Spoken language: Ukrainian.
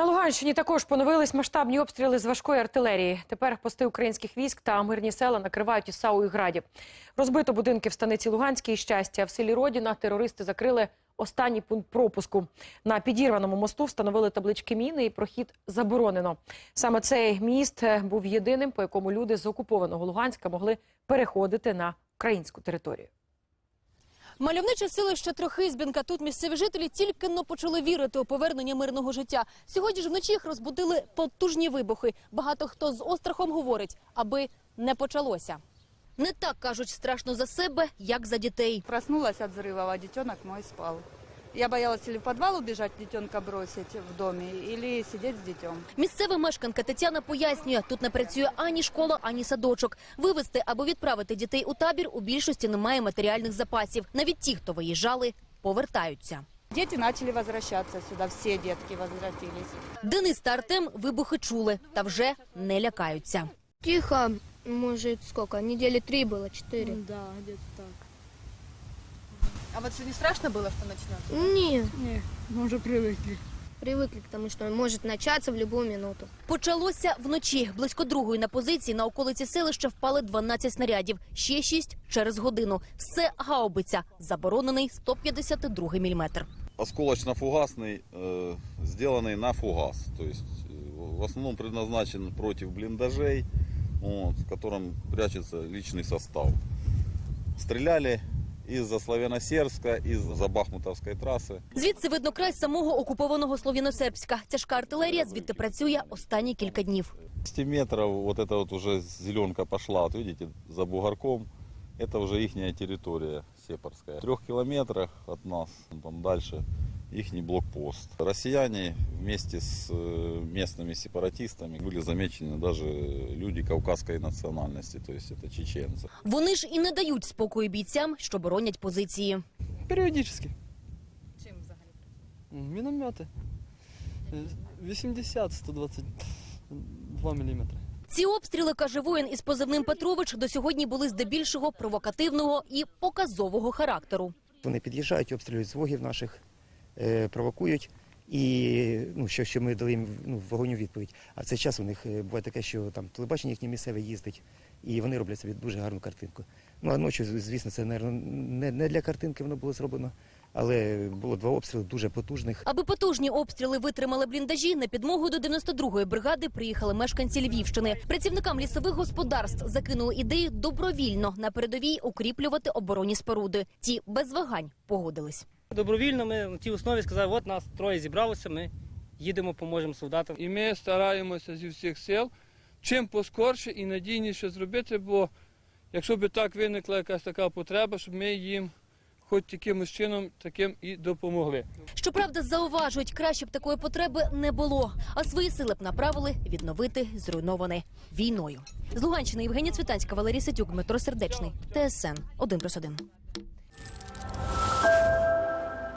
На Луганщині також поновились масштабні обстріли з важкої артилерії. Тепер пости українських військ та мирні села накривають Ісау і Граді. Розбито будинки в станиці Луганській щастя. В селі Родіна терористи закрили останній пункт пропуску. На підірваному мосту встановили таблички міни і прохід заборонено. Саме цей міст е, був єдиним, по якому люди з окупованого Луганська могли переходити на українську територію. Мальовниче селище Трохизбінка. Тут місцеві жителі тільки но почали вірити у повернення мирного життя. Сьогодні ж вночі їх розбудили потужні вибухи. Багато хто з острахом говорить, аби не почалося. Не так кажуть страшно за себе, як за дітей. Проснулася від зриву, а дитинок мій спал. Я боялась или в подвал убежать, детенка бросить в доме, или сидеть с детем. Місцева мешканка Тетяна пояснює, тут не працює ані школа, ані садочок. Вивезти або відправити дітей у табір у більшості немає матеріальних запасів. Навіть ті, хто виїжджали, повертаються. Дети начали возвращаться сюда, все детки возвратились. Денис та Артем вибухи чули та вже не лякаються. Тихо, может, сколько? Недели три было, четыре. Да, где-то так. А вот сьогодні страшно було, що почнеться? Не, Не, мы уже привыкли. привыкли к тому, что может начаться в любую минуту. Почалося вночі. Близько другої на позиції на околиці селища впали 12 снарядів. Ще шість через годину. Все гаубиця. Заборонений 152 міліметр. осколочно-фугасный, э, сделанный на фугас. То есть э, в основном предназначен против блиндажей, вот, в котором прячется личный состав. Стреляли из-за Славяно-Серска, из-за Бахмутовской трассы. Звідси видно край самого окупованого Слов'яносербська. Тяжка артилерія звідти працює останні кілька днів. 200 метров, вот это вот уже зеленка пошла, вот видите, за бугорком. Это уже их территория сепарская. В трех километрах от нас, там дальше, их блокпост. Россияне вместе с э, местными сепаратистами были замечены даже люди кавказской национальности, то есть это чеченцы. Вони ж і не дають спокою бійцям, що боронять позиції. Периодически. Чим взагалі? Міномети. 80-122 мм. Ці обстріли, каже воїн із позивним Петрович, до сьогодні були здебільшого провокативного і показового характеру. Вони під'їжджають, обстрілюють з вогів наших, е, провокують. І ну, що, що ми дали їм ну, вогонь у відповідь. А в цей час у них е, буває таке, що там телебачення їхнє місцеве їздить, і вони роблять собі дуже гарну картинку. Ну а ночі, звісно, це не, не для картинки воно було зроблено, але було два обстріли дуже потужних. Аби потужні обстріли витримали бліндажі, на підмогу до 92-ї бригади приїхали мешканці Львівщини. Працівникам лісових господарств закинули ідею добровільно на передовій укріплювати оборонні споруди. Ті без вагань погодились. Добровільно ми на тій основі сказали, от нас троє зібралося, ми їдемо, поможемо солдатам. І ми стараємося зі всіх сил чим поскорше і надійніше зробити, бо якщо б так виникла якась така потреба, щоб ми їм хоч якимось чином таким і допомогли. Щоправда, зауважують, краще б такої потреби не було, а свої сили б направили відновити зруйноване війною. З Луганщини Євгенія Цвітанська, Валерій Сетюк, Дмитро Сердечний, ТСН 1+,1.